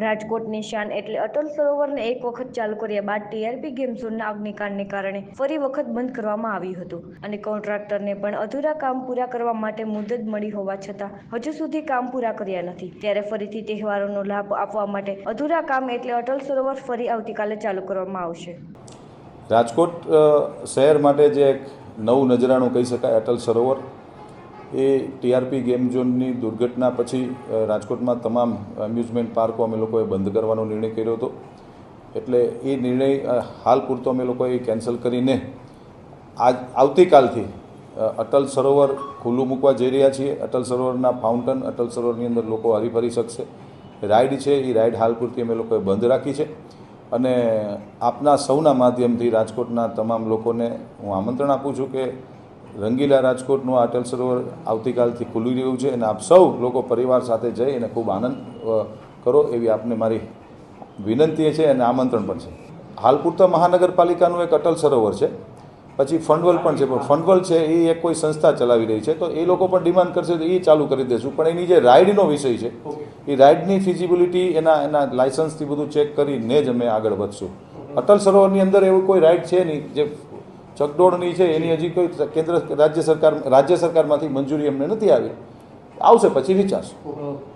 રાજકોટની શાન એટલે અટલ સરોવરને એક વખત ચાલુ કર્યા બાદ ટીઆરપી ગેમ ઝોનના અગ્નિકાંડને કારણે ફરી વખત બંધ કરવામાં આવ્યું હતું. અને કોન્ટ્રાક્ટરને પણ અધૂરા કામ પૂરા કરવા માટે મુદત મળી હોવા છતાં હજુ સુધી કામ પૂરા કર્યા નથી. ત્યારે ફરીથી તહેવારોનો લાભ આપવા માટે અધૂરા કામ એટલે અટલ સરોવર ફરી આવતીકાલે ચાલુ કરવામાં આવશે. રાજકોટ શહેર માટે જે એક નવું નજરાણું કહી શકાય, અટલ સરોવર એ ટીઆરપી ગેમ ઝોનની દુર્ઘટના પછી રાજકોટમાં તમામ એમ્યુઝમેન્ટ પાર્કો અમે લોકોએ બંધ કરવાનો નિર્ણય કર્યો હતો. એટલે એ નિર્ણય હાલ પૂરતો અમે લોકોએ કેન્સલ કરીને આજ, આવતીકાલથી અટલ સરોવર ખુલ્લું મૂકવા જઈ રહ્યા છીએ. અટલ સરોવરના ફાઉન્ટન, અટલ સરોવરની અંદર લોકો હરીફરી શકશે. રાઇડ છે એ રાઇડ હાલ પૂરતી અમે લોકોએ બંધ રાખી છે. અને આપના સૌના માધ્યમથી રાજકોટના તમામ લોકોને હું આમંત્રણ આપું છું કે રંગીલા રાજકોટનું અટલ સરોવર આવતીકાલથી ખુલી રહ્યું છે અને આપ સૌ લોકો પરિવાર સાથે જઈ અને ખૂબ આનંદ કરો એવી આપને મારી વિનંતી છે અને આમંત્રણ પણ છે. હાલ પૂરતા મહાનગરપાલિકાનું એક અટલ સરોવર છે. પછી ફંડવલ પણ છે. પણ ફંડવલ છે એ એક કોઈ સંસ્થા ચલાવી રહી છે. તો એ લોકો પણ ડિમાન્ડ કરશે તો એ ચાલુ કરી દેશું. પણ એની જે રાઇડનો વિષય છે, એ રાઇડની ફિઝિબિલિટી એના એના લાયસન્સથી બધું ચેક કરીને જ અમે આગળ વધશું. અટલ સરોવરની અંદર એવું કોઈ રાઇડ છે નહીં. જે ચકડોળની છે, એની હજી કોઈ કેન્દ્ર રાજ્ય સરકાર, રાજ્ય સરકારમાંથી મંજૂરી અમને નથી આવી. આવશે પછી વિચારશું